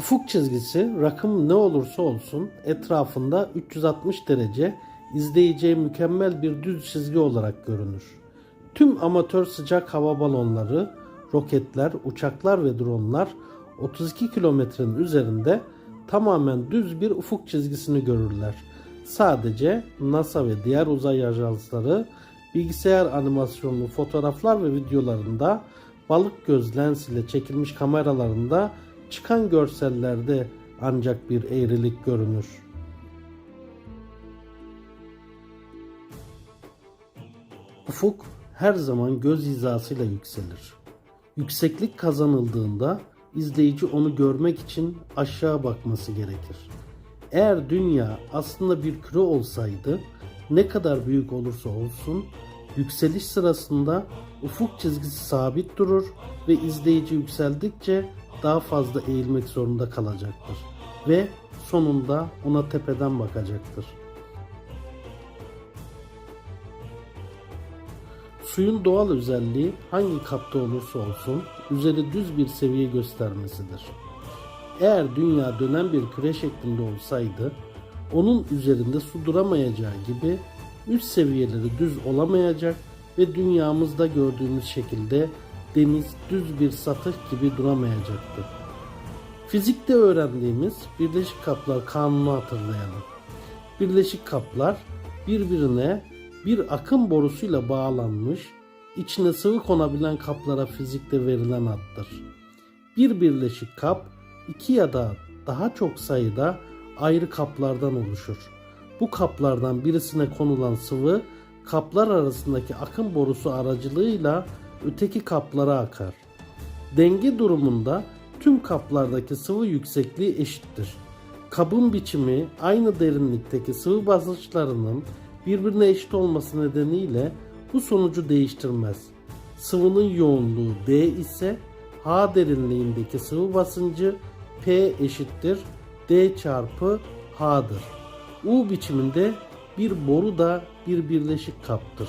Ufuk çizgisi rakım ne olursa olsun etrafında 360 derece izleyeceği mükemmel bir düz çizgi olarak görünür. Tüm amatör sıcak hava balonları, roketler, uçaklar ve dronlar 32 kilometrenin üzerinde tamamen düz bir ufuk çizgisini görürler. Sadece NASA ve diğer uzay ajansları bilgisayar animasyonlu fotoğraflar ve videolarında balık göz lens ile çekilmiş kameralarında çıkan görsellerde ancak bir eğrilik görünür. Ufuk her zaman göz hizasıyla yükselir. Yükseklik kazanıldığında izleyici onu görmek için aşağı bakması gerekir. Eğer dünya aslında bir küre olsaydı ne kadar büyük olursa olsun yükseliş sırasında ufuk çizgisi sabit durur ve izleyici yükseldikçe daha fazla eğilmek zorunda kalacaktır ve sonunda ona tepeden bakacaktır. Suyun doğal özelliği hangi kapta olursa olsun üzeri düz bir seviye göstermesidir. Eğer dünya dönen bir küre şeklinde olsaydı onun üzerinde su duramayacağı gibi üst seviyeleri düz olamayacak ve dünyamızda gördüğümüz şekilde deniz düz bir satıh gibi duramayacaktı. Fizikte öğrendiğimiz birleşik kaplar kanunu hatırlayalım. Birleşik kaplar birbirine bir akım borusuyla bağlanmış, içine sıvı konabilen kaplara fizikte verilen addır. Bir birleşik kap iki ya da daha çok sayıda ayrı kaplardan oluşur. Bu kaplardan birisine konulan sıvı kaplar arasındaki akım borusu aracılığıyla öteki kaplara akar. Denge durumunda tüm kaplardaki sıvı yüksekliği eşittir. Kabın biçimi aynı derinlikteki sıvı basınçlarının birbirine eşit olması nedeniyle bu sonucu değiştirmez. Sıvının yoğunluğu D ise H derinliğindeki sıvı basıncı P eşittir D çarpı H'dır. U biçiminde bir boru da bir birleşik kaptır.